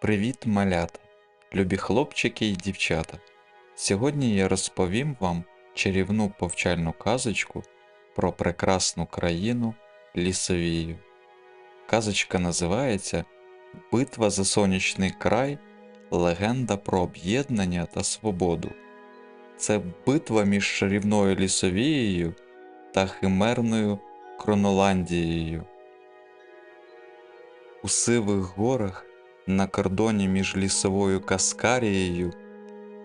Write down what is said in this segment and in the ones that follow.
Привіт, малята, любі хлопчики і дівчата. Сьогодні я розповім вам чарівну повчальну казочку про прекрасну країну Лісовію. Казочка називається Битва за сонячний край. Легенда про об'єднання та свободу. Це битва між чарівною лісовією та химерною Кроноландією. У сивих горах на кордоні між лісовою Каскарією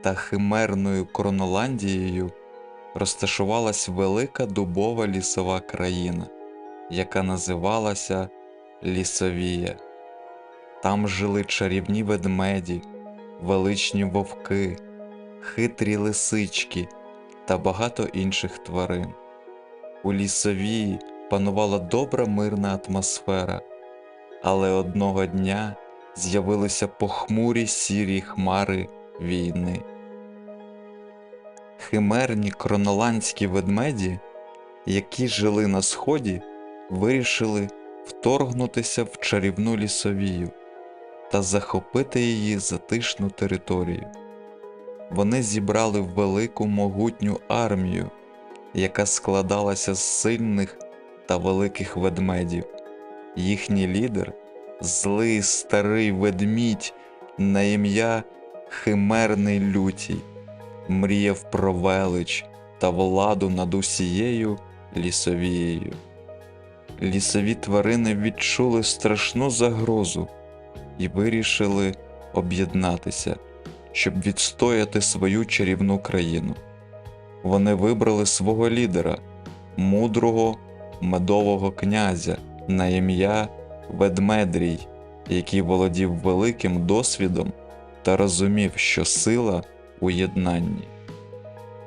та химерною Кроноландією розташувалась велика дубова лісова країна, яка називалася Лісовія. Там жили чарівні ведмеді, величні вовки, хитрі лисички та багато інших тварин. У лісовії панувала добра мирна атмосфера, але одного дня з'явилися похмурі сірі хмари війни. Химерні кроноландські ведмеді, які жили на сході, вирішили вторгнутися в чарівну лісовію та захопити її затишну територію. Вони зібрали велику могутню армію, яка складалася з сильних та великих ведмедів. Їхній лідер злий старий ведмідь на ім'я Химерний Лютій, мріяв про велич та владу над усією лісовією. Лісові тварини відчули страшну загрозу і вирішили об'єднатися, щоб відстояти свою чарівну країну. Вони вибрали свого лідера, мудрого медового князя на ім'я Ведмедрій, який володів великим досвідом та розумів, що сила у єднанні.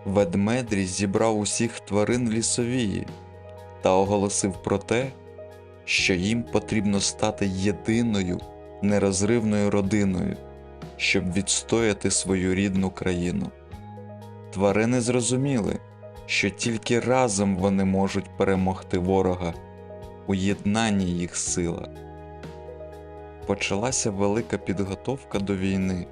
Ведмедрій зібрав усіх тварин лісовії та оголосив про те, що їм потрібно стати єдиною нерозривною родиною, щоб відстояти свою рідну країну. Тварини зрозуміли, що тільки разом вони можуть перемогти ворога, у єднанні їх сила. Почалася велика підготовка до війни.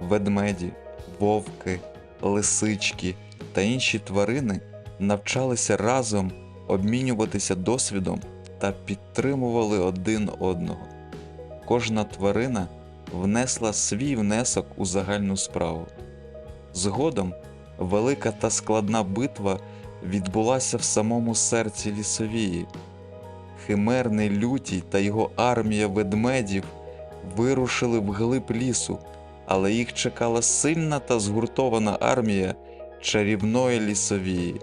Ведмеді, вовки, лисички та інші тварини навчалися разом обмінюватися досвідом та підтримували один одного. Кожна тварина внесла свій внесок у загальну справу. Згодом велика та складна битва відбулася в самому серці лісовії. Химерний лютій та його армія ведмедів вирушили вглиб лісу, але їх чекала сильна та згуртована армія чарівної лісовії.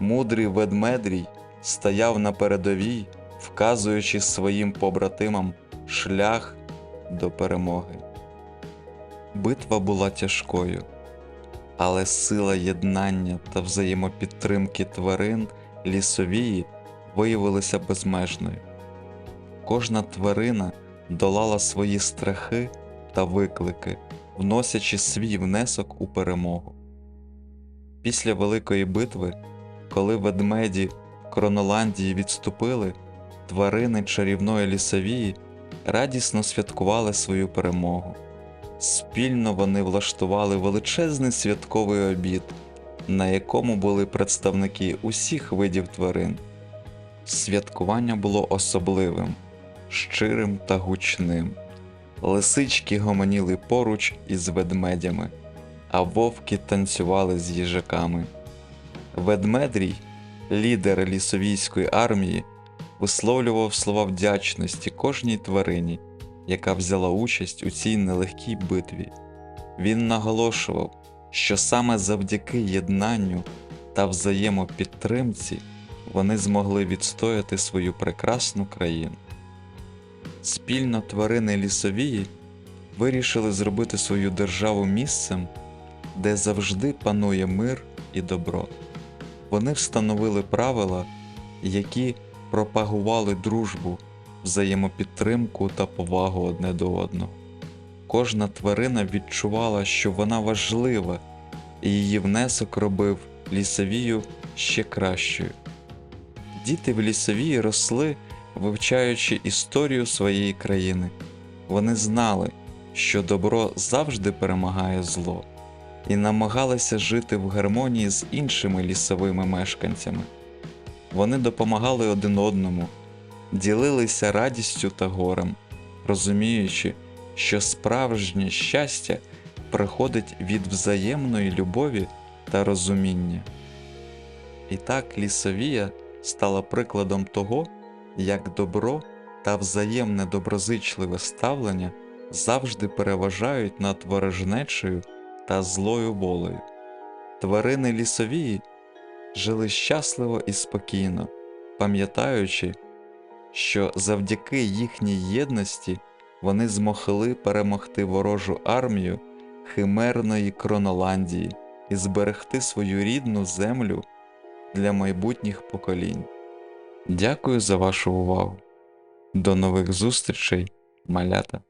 Мудрий ведмедрій стояв на передовій, вказуючи своїм побратимам шлях до перемоги. Битва була тяжкою, але сила єднання та взаємопідтримки тварин лісовії виявилася безмежною. Кожна тварина долала свої страхи та виклики, вносячи свій внесок у перемогу. Після Великої битви, коли ведмеді Кроноландії відступили, тварини чарівної лісовії радісно святкували свою перемогу. Спільно вони влаштували величезний святковий обід, на якому були представники усіх видів тварин. Святкування було особливим, щирим та гучним. Лисички гомоніли поруч із ведмедями, а вовки танцювали з їжаками. Ведмедрій, лідер лісовійської армії, висловлював слова вдячності кожній тварині, яка взяла участь у цій нелегкій битві. Він наголошував, що саме завдяки єднанню та взаємопідтримці вони змогли відстояти свою прекрасну країну. Спільно тварини лісовії вирішили зробити свою державу місцем, де завжди панує мир і добро. Вони встановили правила, які пропагували дружбу, взаємопідтримку та повагу одне до одного. Кожна тварина відчувала, що вона важлива, і її внесок робив лісовію ще кращою. Діти в лісовій росли, вивчаючи історію своєї країни. Вони знали, що добро завжди перемагає зло, і намагалися жити в гармонії з іншими лісовими мешканцями. Вони допомагали один одному, ділилися радістю та горем, розуміючи, що справжнє щастя приходить від взаємної любові та розуміння. І так лісовія стала прикладом того, як добро та взаємне доброзичливе ставлення завжди переважають над ворожнечею та злою волею. Тварини лісовії жили щасливо і спокійно, пам'ятаючи, що завдяки їхній єдності вони змогли перемогти ворожу армію химерної Кроноландії і зберегти свою рідну землю для майбутніх поколінь. Дякую за вашу увагу. До нових зустрічей, малята!